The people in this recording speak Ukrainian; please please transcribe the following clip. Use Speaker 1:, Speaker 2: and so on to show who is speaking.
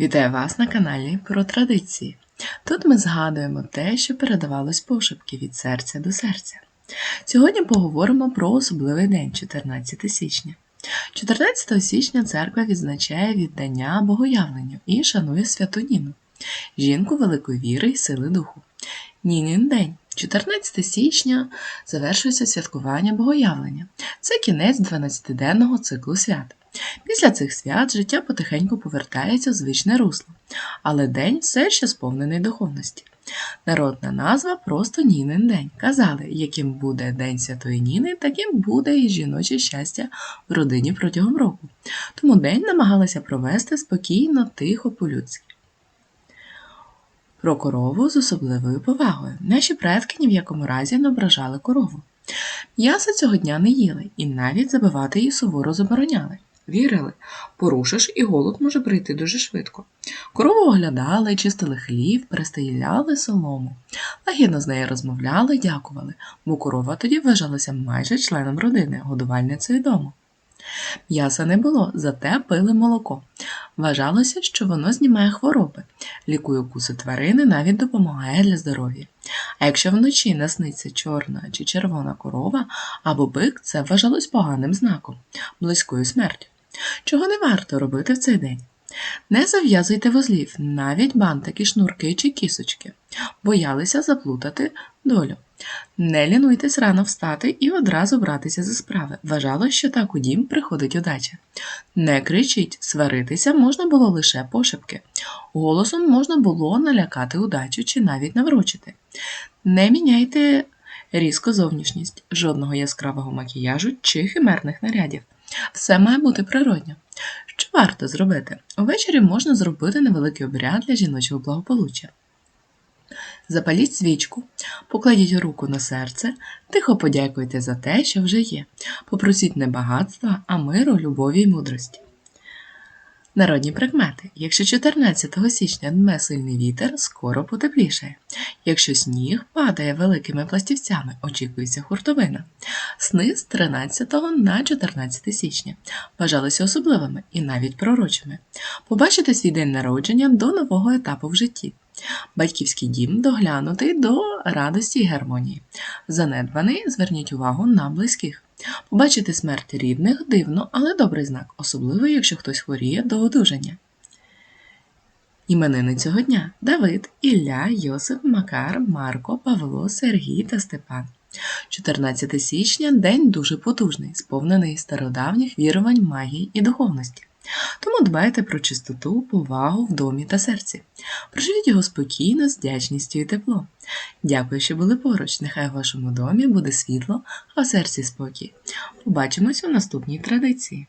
Speaker 1: Вітаю вас на каналі про традиції. Тут ми згадуємо те, що передавалось пошепки від серця до серця. Сьогодні поговоримо про особливий день 14 січня. 14 січня церква відзначає віддання богоявленню і шанує святу Ніну, жінку великої віри і сили духу. Нінін день. 14 січня завершується святкування богоявлення. Це кінець 12-денного циклу свят. Після цих свят життя потихеньку повертається в звичне русло, але день все ще сповнений духовності. Народна назва просто Нінин день. Казали, яким буде День Святої Ніни, таким буде і жіноче щастя в родині протягом року. Тому день намагалися провести спокійно, тихо, по-людськи. Про корову з особливою повагою. Наші предки ні в якому разі не ображали корову. М'ясо цього дня не їли і навіть забивати її суворо забороняли. Вірили, порушиш і голод може прийти дуже швидко. Корову оглядали, чистили хлів, перестеляли солому. Лагідно з нею розмовляли, дякували, бо корова тоді вважалася майже членом родини, годувальницею дому. М'яса не було, зате пили молоко. Вважалося, що воно знімає хвороби, лікує укуси тварини, навіть допомагає для здоров'я. А якщо вночі насниться чорна чи червона корова або бик, це вважалось поганим знаком, близькою смертю. Чого не варто робити в цей день? Не зав'язуйте вузлів, навіть бантики, шнурки чи кісочки. Боялися заплутати долю. Не лінуйтесь рано встати і одразу братися за справи. Вважалось, що так у дім приходить удача. Не кричіть, сваритися можна було лише пошепки. Голосом можна було налякати удачу чи навіть наврочити. Не міняйте різко зовнішність, жодного яскравого макіяжу чи химерних нарядів. Все має бути природньо. Що варто зробити? Увечері можна зробити невеликий обряд для жіночого благополуччя. Запаліть свічку, покладіть руку на серце, тихо подякуйте за те, що вже є. Попросіть не багатства, а миру, любові й мудрості. Народні прикмети. Якщо 14 січня дме сильний вітер, скоро потеплішає. Якщо сніг падає великими пластівцями, очікується хуртовина. Сни з 13 на 14 січня вважалися особливими і навіть пророчими. Побачити свій день народження до нового етапу в житті. Батьківський дім доглянутий до радості і гармонії. Занедбаний, зверніть увагу на близьких. Побачити смерть рідних дивно, але добрий знак, особливо, якщо хтось хворіє до одужання. Іменини цього дня Давид, Ілля, Йосип, Макар, Марко, Павло, Сергій та Степан. 14 січня день дуже потужний, сповнений стародавніх вірувань, магії і духовності. Тому дбайте про чистоту, повагу в домі та серці. Проживіть його спокійно, з вдячністю і тепло. Дякую, що були поруч. Нехай в вашому домі буде світло, а в серці спокій. Побачимось у наступній традиції.